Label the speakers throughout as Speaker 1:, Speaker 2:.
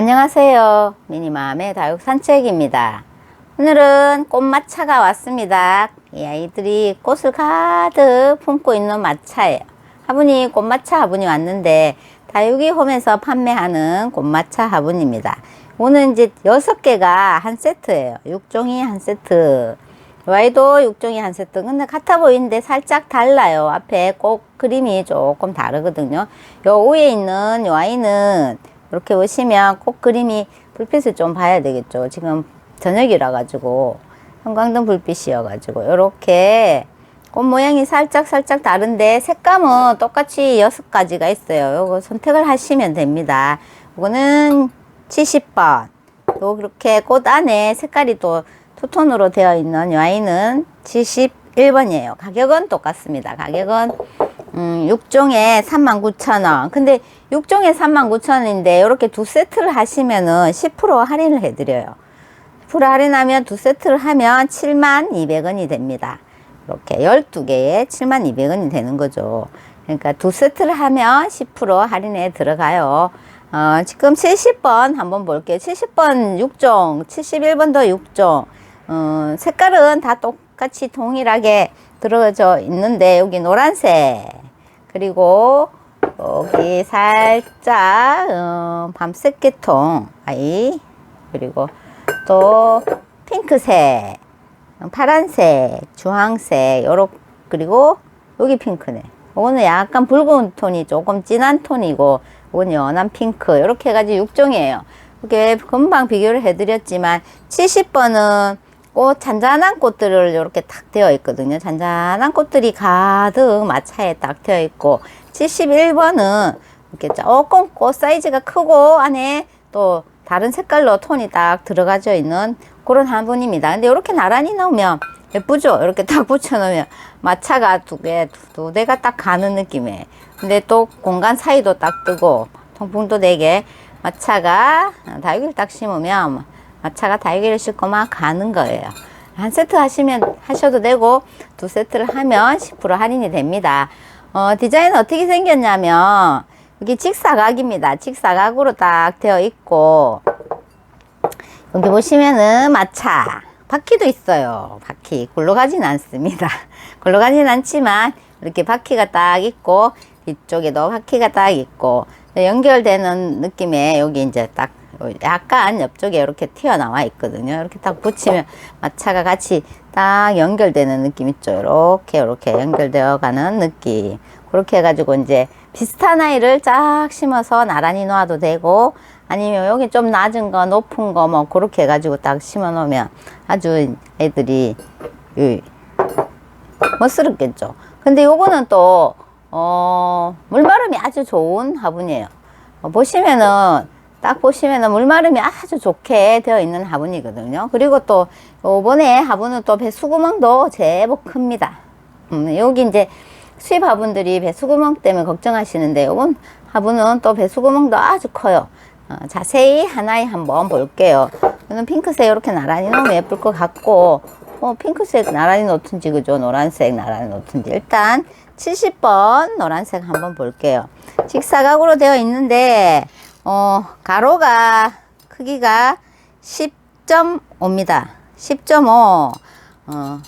Speaker 1: 안녕하세요. 미니맘의 다육 산책입니다. 오늘은 꽃마차가 왔습니다. 이 아이들이 꽃을 가득 품고 있는 마차예요. 화분이 꽃마차 화분이 왔는데 다육이 홈에서 판매하는 꽃마차 화분입니다. 오늘 이제 여섯 개가 한 세트예요. 6종이 한 세트. 이 아이도 6종이 한 세트. 근데 같아 보이는데 살짝 달라요. 앞에 꽃 그림이 조금 다르거든요. 요 위에 있는 이 아이는 이렇게 보시면 꽃 그림이 불빛을 좀 봐야 되겠죠. 지금 저녁이라 가지고 형광등 불빛이어 가지고 이렇게 꽃 모양이 살짝 살짝 다른데 색감은 똑같이 여섯 가지가 있어요. 요거 선택을 하시면 됩니다. 요거는 70번. 요 그렇게 꽃 안에 색깔이 또 투톤으로 되어 있는 이 아이는 71번이에요. 가격은 똑같습니다. 가격은 음, 6종에 39,000원. 근데 6종에 39,000원인데 이렇게 두 세트를 하시면은 10% 할인을 해 드려요. 10% 할인하면 두 세트를 하면 72,200원이 됩니다. 이렇게 12개에 72,200원이 되는 거죠. 그러니까 두 세트를 하면 10% 할인에 들어가요. 어, 지금 70번 한번 볼게요. 70번 6종, 71번도 6종. 어, 색깔은 다 똑같이 동일하게 들어져 있는데 여기 노란색. 그리고 여기 살짝 어, 밤색 계통. 아이. 그리고 또 핑크색 파란색 주황색 요렇 그리고 여기 핑크네. 이거는 약간 붉은 톤이 조금 진한 톤이고 이건 연한 핑크. 이렇게 해가지고 6종이에요. 이렇게 금방 비교를 해드렸지만 70번은 꽃 잔잔한 꽃들을 이렇게 딱 되어 있거든요. 잔잔한 꽃들이 가득 마차에 딱 되어 있고 71번은 이렇게 조금 꽃 사이즈가 크고 안에 또 다른 색깔로 톤이 딱 들어가져 있는 그런 화분입니다. 근데 이렇게 나란히 나오면 예쁘죠? 이렇게 딱 붙여놓으면 마차가 두 개, 두 대가 딱 가는 느낌이에요. 근데 또 공간 사이도 딱 뜨고 통풍도 되게 마차가 다육이를 딱 심으면 마차가 다육이를 싣고 막 가는 거예요. 한 세트 하시면 하셔도 되고 두 세트를 하면 10% 할인이 됩니다. 어, 디자인은 어떻게 생겼냐면 여기 직사각입니다. 직사각으로 딱 되어 있고 여기 보시면은 마차 바퀴도 있어요. 바퀴 굴러가진 않습니다. 굴러가진 않지만 이렇게 바퀴가 딱 있고 뒤쪽에도 바퀴가 딱 있고 연결되는 느낌의 여기 이제 딱 약간 옆쪽에 이렇게 튀어나와 있거든요. 이렇게 딱 붙이면 마차가 같이 딱 연결되는 느낌 있죠. 이렇게 이렇게 연결되어 가는 느낌. 그렇게 해가지고 이제 비슷한 아이를 쫙 심어서 나란히 놓아도 되고 아니면 여기 좀 낮은 거 높은 거 뭐 그렇게 해가지고 딱 심어 놓으면 아주 애들이 멋스럽겠죠. 근데 요거는 또 어, 물마름이 아주 좋은 화분이에요. 어, 보시면은 딱 보시면은 물마름이 아주 좋게 되어 있는 화분이거든요. 그리고 또 요번에 화분은 또 배수구멍도 제법 큽니다. 음, 여기 이제 수입 화분들이 배수구멍 때문에 걱정하시는데 요번 화분은 또 배수구멍도 아주 커요. 어, 자세히 하나에 한번 볼게요. 이는 핑크색 이렇게 나란히 놓으면 예쁠 것 같고 어, 핑크색 나란히 놓든지 그죠? 노란색 나란히 놓든지 일단 70번 노란색 한번 볼게요. 직사각으로 되어 있는데 어, 가로가 크기가 10.5입니다. 10.5 어,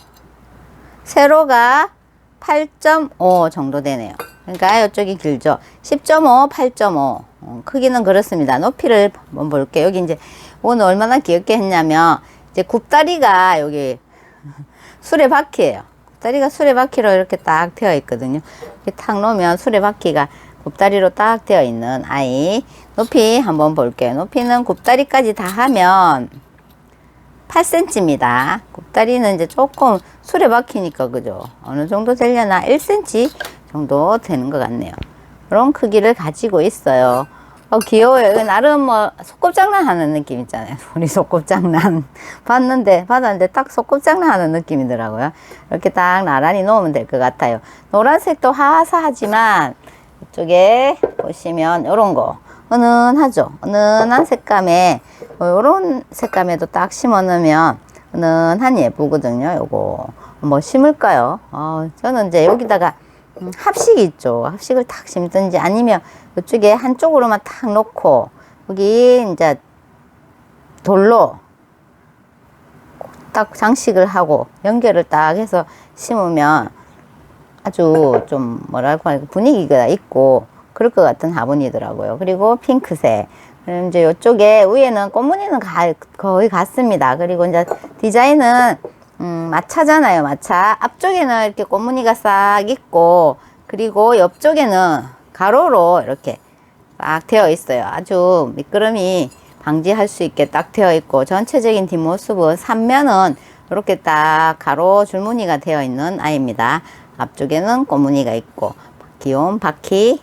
Speaker 1: 세로가 8.5 정도 되네요. 그러니까 이쪽이 길죠. 10.5, 8.5 어, 크기는 그렇습니다. 높이를 한번 볼게요. 여기 이제 오늘 얼마나 귀엽게 했냐면 이제 굽다리가 여기 수레바퀴예요. 굽다리가 수레바퀴로 이렇게 딱 되어 있거든요. 이렇게 탁 놓으면 수레바퀴가 굽다리로 딱 되어 있는 아이 높이 한번 볼게요. 높이는 굽다리까지 다 하면 8cm입니다. 굽다리는 이제 조금 수레바퀴니까 그죠? 어느 정도 되려나 1cm 정도 되는 것 같네요. 그런 크기를 가지고 있어요. 어, 귀여워요. 나름 뭐, 소꿉장난 하는 느낌 있잖아요. 우리 소꿉장난. 봤는데, 받았는데 딱 소꿉장난 하는 느낌이더라고요. 이렇게 딱 나란히 놓으면 될 것 같아요. 노란색도 화사하지만, 이 쪽에 보시면, 요런 거. 은은하죠? 은은한 색감에, 요런 색감에도 딱 심어 놓으면, 은은한 예쁘거든요. 요거. 뭐 심을까요? 어, 저는 이제 여기다가, 음, 합식이 있죠. 합식을 탁 심든지 아니면 이쪽에 한쪽으로만 탁 놓고 여기 이제 돌로 딱 장식을 하고 연결을 딱 해서 심으면 아주 좀 뭐랄까 분위기가 있고 그럴 것 같은 화분이더라고요. 그리고 핑크색. 그럼 이제 이쪽에 위에는 꽃무늬는 가- 거의 같습니다. 그리고 이제 디자인은 음, 마차잖아요. 마차. 앞쪽에는 이렇게 꽃무늬가 싹 있고 그리고 옆쪽에는 가로로 이렇게 딱 되어 있어요. 아주 미끄럼이 방지할 수 있게 딱 되어 있고 전체적인 뒷모습은 삼면은 이렇게 딱 가로 줄무늬가 되어 있는 아이입니다. 앞쪽에는 꽃무늬가 있고 귀여운 바퀴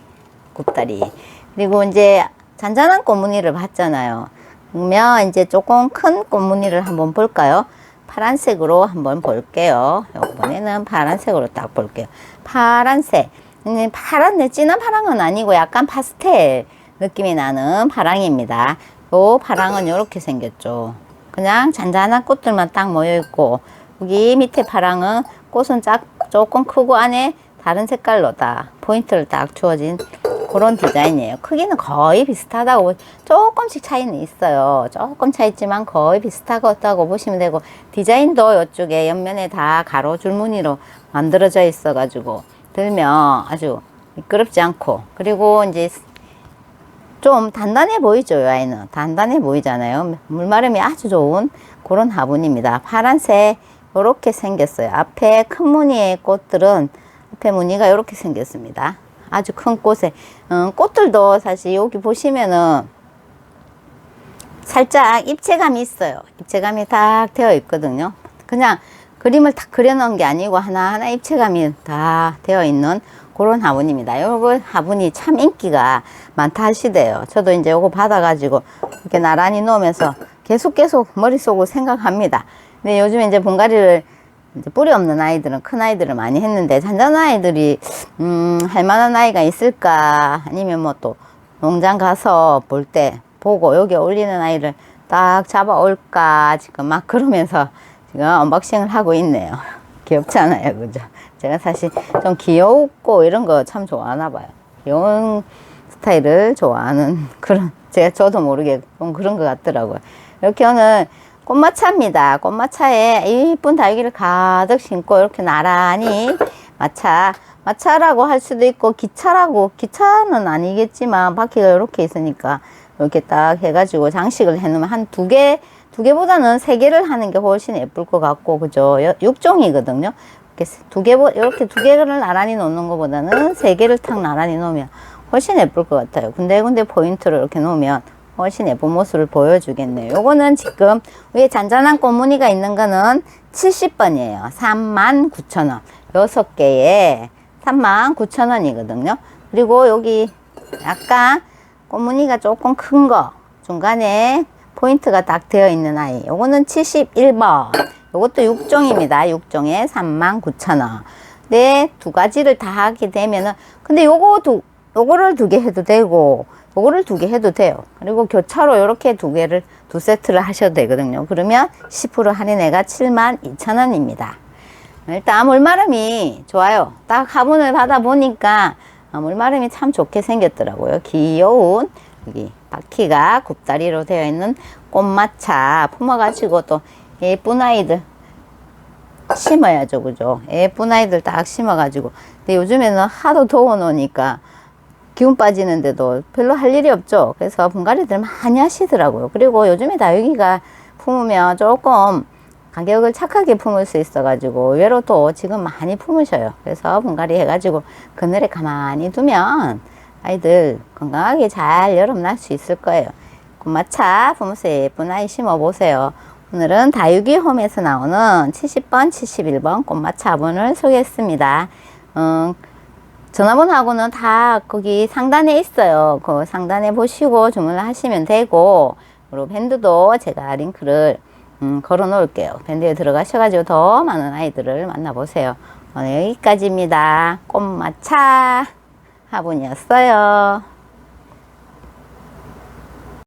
Speaker 1: 굽다리 그리고 이제 잔잔한 꽃무늬를 봤잖아요. 그러면 이제 조금 큰 꽃무늬를 한번 볼까요? 파란색으로 한번 볼게요. 이번에는 파란색으로 딱 볼게요. 파란색. 음, 파란데 진한 파랑은 아니고 약간 파스텔 느낌이 나는 파랑입니다. 요 파랑은 이렇게 생겼죠. 그냥 잔잔한 꽃들만 딱 모여 있고 여기 밑에 파랑은 꽃은 짝 조금 크고 안에 다른 색깔로 다 포인트를 딱 주어진 그런 디자인이에요. 크기는 거의 비슷하다고 조금씩 차이는 있어요. 조금 차 있지만 거의 비슷하다고 보시면 되고 디자인도 이쪽에 옆면에 다 가로 줄무늬로 만들어져 있어 가지고 들면 아주 미끄럽지 않고 그리고 이제 좀 단단해 보이죠, 이 아이는. 단단해 보이잖아요. 물마름이 아주 좋은 그런 화분입니다. 파란색, 요렇게 생겼어요. 앞에 큰 무늬의 꽃들은, 앞에 무늬가 요렇게 생겼습니다. 아주 큰 꽃에. 음, 꽃들도 사실 여기 보시면은 살짝 입체감이 있어요. 입체감이 딱 되어 있거든요. 그냥 그림을 다 그려놓은 게 아니고 하나하나 입체감이 다 되어 있는 그런 화분입니다. 요거 화분이 참 인기가 많다 하시대요. 저도 이제 요거 받아가지고 이렇게 나란히 놓으면서 계속 계속 머릿속으로 생각합니다. 근데 요즘에 이제 분갈이를 이제 뿌리 없는 아이들은 큰 아이들을 많이 했는데 잔잔한 아이들이 음, 할 만한 아이가 있을까 아니면 뭐 또 농장 가서 볼 때 보고 여기 올리는 아이를 딱 잡아올까 지금 막 그러면서 지금 언박싱을 하고 있네요. 귀엽잖아요, 그죠? 제가 사실 좀 귀엽고 이런 거 참 좋아하나 봐요. 귀여운 스타일을 좋아하는 그런 제가 저도 모르게 좀 그런 것 같더라고요. 이렇게 오늘 꽃마차입니다. 꽃마차에 이쁜 달기를 가득 심고 이렇게 나란히 마차 마차라고 할 수도 있고 기차라고 기차는 아니겠지만 바퀴가 이렇게 있으니까 이렇게 딱 해가지고 장식을 해놓으면 한 두 개, 두 개보다는 세 개를 하는 게 훨씬 예쁠 것 같고, 그죠? 여- 육종이거든요. 이렇게 세- 두 개, 이렇게 두 개를 나란히 놓는 것보다는 세 개를 탁 나란히 놓으면 훨씬 예쁠 것 같아요. 군데군데 포인트를 이렇게 놓으면 훨씬 예쁜 모습을 보여주겠네요. 요거는 지금 위에 잔잔한 꽃무늬가 있는 거는 70번이에요. 39,000원. 여섯 개에 39,000원이거든요. 그리고 여기 약간 꽃무늬가 조금 큰 거, 중간에 포인트가 딱 되어 있는 아이. 요거는 71번. 요것도 6종입니다. 6종에 39,000원. 네, 두 가지를 다 하게 되면은, 근데 요거 두, 요거를 두 개 해도 되고, 요거를 두 개 해도 돼요. 그리고 교차로 이렇게 두 개를, 두 세트를 하셔도 되거든요. 그러면 10% 할인해가 72,000원입니다. 일단 물마름이 좋아요. 딱 화분을 받아보니까 아, 물마름이 참 좋게 생겼더라고요. 귀여운 여기 바퀴가 굽다리로 되어 있는 꽃마차 품어가지고 또 예쁜 아이들 심어야죠, 그죠? 예쁜 아이들 딱 심어가지고. 근데 요즘에는 하도 더워 놓으니까 기운 빠지는데도 별로 할 일이 없죠. 그래서 분갈이들 많이 하시더라고요. 그리고 요즘에 다육이가 품으면 조금 가격을 착하게 품을 수 있어가지고 의외로 또 지금 많이 품으셔요. 그래서 분갈이 해가지고 그늘에 가만히 두면 아이들 건강하게 잘 여름 날 수 있을 거예요. 고마차 품으서 예쁜 아이 심어보세요. 오늘은 다육이 홈에서 나오는 70번, 71번 꽃마차 화분을 소개했습니다. 음, 전화번호하고는 다 거기 상단에 있어요. 그 상단에 보시고 주문을 하시면 되고, 그리고 밴드도 제가 링크를 음, 걸어 놓을게요. 밴드에 들어가셔가지고 더 많은 아이들을 만나보세요. 오늘 여기까지입니다. 꽃마차 화분이었어요.